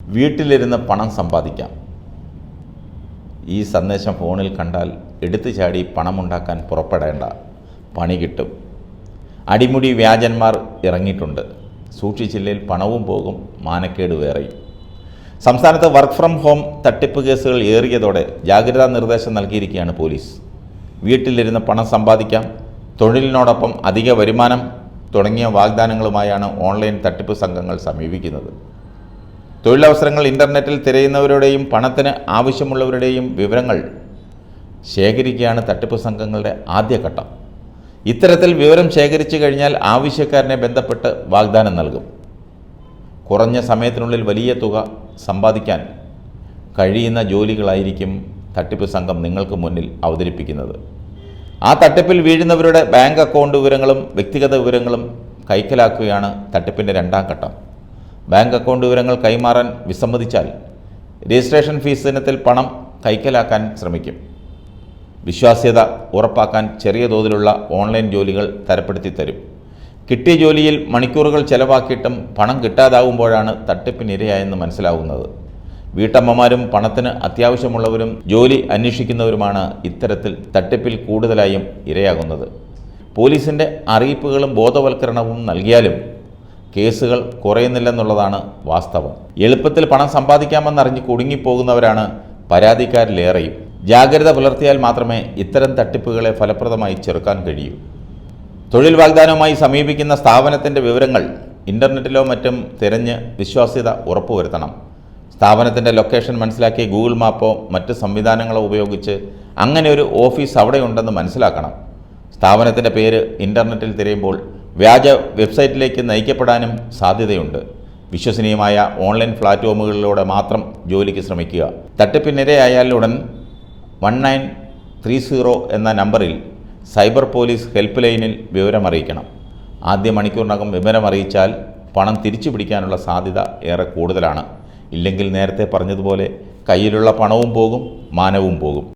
വീട്ടിലിരുന്ന് പണം സമ്പാദിക്കാം. ഈ സന്ദേശം ഫോണിൽ കണ്ടാൽ എടുത്തു ചാടി പണമുണ്ടാക്കാൻ പുറപ്പെടേണ്ട പണി കിട്ടും. അടിമുടി വ്യാജന്മാർ ഇറങ്ങിയിട്ടുണ്ട്. സൂക്ഷിച്ചില്ലെങ്കിൽ പണവും പോകും മാനക്കേട് വേറെയും. സംസ്ഥാനത്ത് വർക്ക് ഫ്രം ഹോം തട്ടിപ്പ് കേസുകൾ ഏറിയതോടെ ജാഗ്രതാ നിർദ്ദേശം നൽകിയിരിക്കുകയാണ് പോലീസ്. വീട്ടിലിരുന്ന് പണം സമ്പാദിക്കാം തൊഴിലിനോടൊപ്പം അധിക വരുമാനം തുടങ്ങിയ വാഗ്ദാനങ്ങളുമായാണ് ഓൺലൈൻ തട്ടിപ്പ് സംഘങ്ങൾ സമീപിക്കുന്നത്. തൊഴിലവസരങ്ങൾ ഇന്റർനെറ്റിൽ തിരയുന്നവരുടെയും പണത്തിന് ആവശ്യമുള്ളവരുടെയും വിവരങ്ങൾ ശേഖരിക്കുകയാണ് തട്ടിപ്പ് സംഘങ്ങളുടെ ആദ്യഘട്ടം. ഇത്തരത്തിൽ വിവരം ശേഖരിച്ചു കഴിഞ്ഞാൽ ആവശ്യക്കാരനെ ബന്ധപ്പെട്ട് വാഗ്ദാനം നൽകും. കുറഞ്ഞ സമയത്തിനുള്ളിൽ വലിയ തുക സമ്പാദിക്കാൻ കഴിയുന്ന ജോലികളായിരിക്കും തട്ടിപ്പ് സംഘം നിങ്ങൾക്ക് മുന്നിൽ അവതരിപ്പിക്കുന്നത്. ആ തട്ടിപ്പിൽ വീഴുന്നവരുടെ ബാങ്ക് അക്കൗണ്ട് വിവരങ്ങളും വ്യക്തിഗത വിവരങ്ങളും കൈക്കലാക്കുകയാണ് തട്ടിപ്പിന്റെ രണ്ടാം ഘട്ടം. ബാങ്ക് അക്കൗണ്ട് വിവരങ്ങൾ കൈമാറാൻ വിസമ്മതിച്ചാൽ രജിസ്ട്രേഷൻ ഫീസ് ഇനത്തിൽ പണം കൈക്കലാക്കാൻ ശ്രമിക്കും. വിശ്വാസ്യത ഉറപ്പാക്കാൻ ചെറിയ തോതിലുള്ള ഓൺലൈൻ ജോലികൾ തരപ്പെടുത്തി തരും. കിട്ടിയ ജോലിയിൽ മണിക്കൂറുകൾ ചെലവാക്കിയിട്ടും പണം കിട്ടാതാവുമ്പോഴാണ് തട്ടിപ്പിനിരയായെന്ന് മനസ്സിലാവുന്നത്. വീട്ടമ്മമാരും പണത്തിന് അത്യാവശ്യമുള്ളവരും ജോലി അന്വേഷിക്കുന്നവരുമാണ് ഇത്തരത്തിൽ തട്ടിപ്പിൽ കൂടുതലായും ഇരയാകുന്നത്. പോലീസിന്റെ അറിയിപ്പുകളും ബോധവൽക്കരണവും നൽകിയാലും കേസുകൾ കുറയുന്നില്ലെന്നുള്ളതാണ് വാസ്തവം. എളുപ്പത്തിൽ പണം സമ്പാദിക്കാമെന്നറിഞ്ഞ് കുടുങ്ങിപ്പോകുന്നവരാണ് പരാതിക്കാരിലേറെയും. ജാഗ്രത പുലർത്തിയാൽ മാത്രമേ ഇത്തരം തട്ടിപ്പുകളെ ഫലപ്രദമായി ചെറുക്കാൻ കഴിയൂ. തൊഴിൽ വാഗ്ദാനവുമായി സമീപിക്കുന്ന സ്ഥാപനത്തിന്റെ വിവരങ്ങൾ ഇന്റർനെറ്റിലോ മറ്റും തിരഞ്ഞ് വിശ്വാസ്യത ഉറപ്പുവരുത്തണം. സ്ഥാപനത്തിന്റെ ലൊക്കേഷൻ മനസ്സിലാക്കി ഗൂഗിൾ മാപ്പോ മറ്റ് സംവിധാനങ്ങളോ ഉപയോഗിച്ച് അങ്ങനെ ഒരു ഓഫീസ് അവിടെയുണ്ടെന്ന് മനസ്സിലാക്കണം. സ്ഥാപനത്തിന്റെ പേര് ഇന്റർനെറ്റിൽ തിരയുമ്പോൾ വ്യാജ വെബ്സൈറ്റിലേക്ക് നയിക്കപ്പെടാനും സാധ്യതയുണ്ട്. വിശ്വസനീയമായ ഓൺലൈൻ പ്ലാറ്റ്ഫോമുകളിലൂടെ മാത്രം ജോലിക്ക് ശ്രമിക്കുക. തട്ടിപ്പിനിരയായാൽ ഉടൻ വൺ നയൻ ത്രീ സീറോ എന്ന നമ്പറിൽ സൈബർ പോലീസ് ഹെൽപ്പ് ലൈനിൽ വിവരമറിയിക്കണം. ആദ്യ മണിക്കൂറിനകം വിവരമറിയിച്ചാൽ പണം തിരിച്ചു പിടിക്കാനുള്ള സാധ്യത ഏറെ കൂടുതലാണ്. ഇല്ലെങ്കിൽ നേരത്തെ പറഞ്ഞതുപോലെ കയ്യിലുള്ള പണവും പോകും മാനവും പോകും.